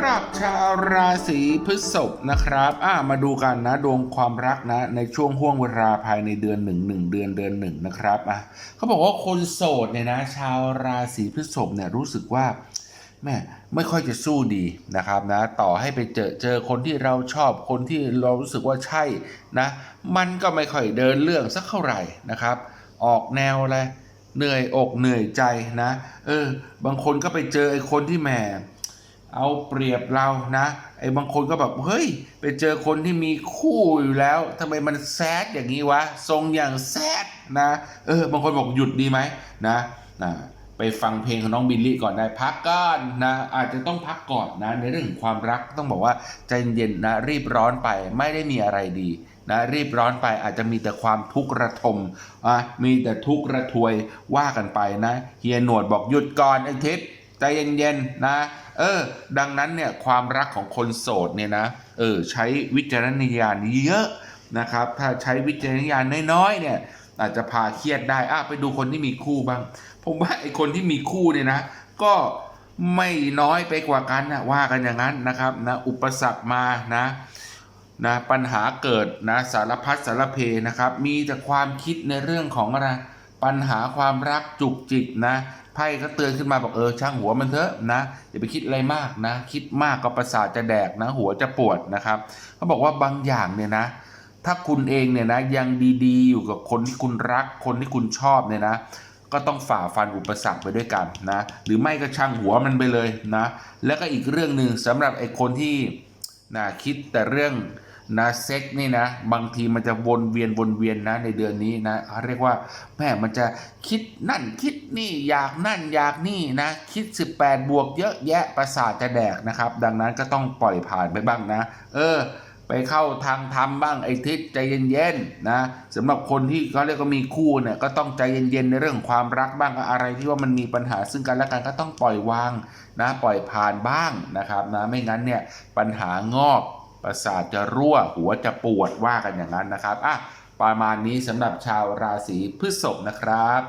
หรับชาวราศีพฤษภนะครับอ่ามาดูกันนะดวงความรักนะ ในช่วงห่วงเวลาภายในเดือนหนึ่งหนึ่งเดือนเดือนหนึ่งนะครับอะเขาบอกว่าคนโสดเนี่ยนะ ชาวราศีพฤษภเนี่ยรู้สึกว่าแม่ไม่ค่อยจะสู้ดีนะครับนะต่อให้ไปเจอเจอคนที่เราชอบคนที่เรารู้สึกว่าใช่นะ มันก็ไม่ค่อยเดินเรื่องสักเท่าไหร่นะครับ ออกแนวอะไรเหนื่อยอกเหนื่อยใจนะ เออบางคนก็ไปเจอไอ้คนที่แหม เอาเปรียบเรานะไอ้บางคนก็แบบเฮ้ย ไปเจอคนที่มีคู่อยู่แล้วทำไมมันแซดอย่างนี้วะ ทรงอย่างแซดนะ เออบางคนบอกหยุดดีไหมนะนะไปฟังเพลงของน้องบิลลี่ก่อนได้พักก่อนนะอาจจะต้องพักก่อนนะในเรื่องของความรักต้องบอกว่าใจเย็นๆนะรีบร้อนไปไม่ได้มีอะไรดีนะรีบร้อนไปอาจจะมีแต่ความทุกข์ระทมอะมีแต่ทุกข์ระทวยว่ากันไปนะ เฮียหนวดบอกหยุดก่อนไอ้ทิศ ใจเย็นๆนะเออดังนั้นเนี่ยความรักของคนโสดเนี่ยนะเออใช้วิจารณญาณเยอะนะครับ ถ้าใช้วิจารณญาณน้อยๆเนี่ยอาจจะพาเครียดได้อะไปดูคนที่มีคู่บ้าง ผมว่าไอ้คนที่มีคู่เนี่ยนะ ก็ไม่น้อยไปกว่ากันนะว่ากันอย่างนั้นนะครับนะอุปสรรคมานะนะปัญหาเกิดนะสารพัดสารเพนะครับ มีแต่ความคิดในเรื่องของอะไร ปัญหาความรักจุกจิกนะไพ่ก็เตือนขึ้นมาบอกเออช่างหัวมันเถอะนะอย่าไปคิดอะไรมากนะ คิดมากก็ประสาทจะแดกนะ หัวจะปวดนะครับเขาบอกว่าบางอย่างเนี่ยนะ ถ้าคุณเองเนี่ยนะยังดีๆ อยู่กับคนที่คุณรักคนที่คุณชอบเนี่ยนะ ก็ต้องฝ่าฟันอุปสรรคไปด้วยกันนะ หรือไม่ก็ช่างหัวมันไปเลยนะ แล้วก็อีกเรื่องหนึ่งสำหรับไอ้คนที่นะคิดแต่เรื่อง นะเซ็กนี่นะบางทีมันจะวนเวียนวนเวียนนะในเดือนนี้นะเขาเรียกว่าแม่มันจะคิดนั่นคิดนี่อยากนั่นอยากนี่นะคิด 18 บวกเยอะแยะประสาทจะแดกนะครับ ดังนั้นก็ต้องปล่อยผ่านไปบ้างนะ เออ ไปเข้าทางธรรมบ้างไอ้ทิศใจเย็นๆนะสำหรับคนที่เขาเรียกว่ามีคู่เนี่ยก็ต้องใจเย็นๆในเรื่องของความรักบ้างอะไรที่ว่ามันมีปัญหาซึ่งกันและกันก็ต้องปล่อยวางนะปล่อยผ่านบ้างนะครับนะไม่งั้นเนี่ยปัญหางอก ประสาทจะรั่วหัวจะปวดว่ากันอย่างนั้นนะครับอะประมาณนี้สำหรับชาวราศีพฤษภนะครับ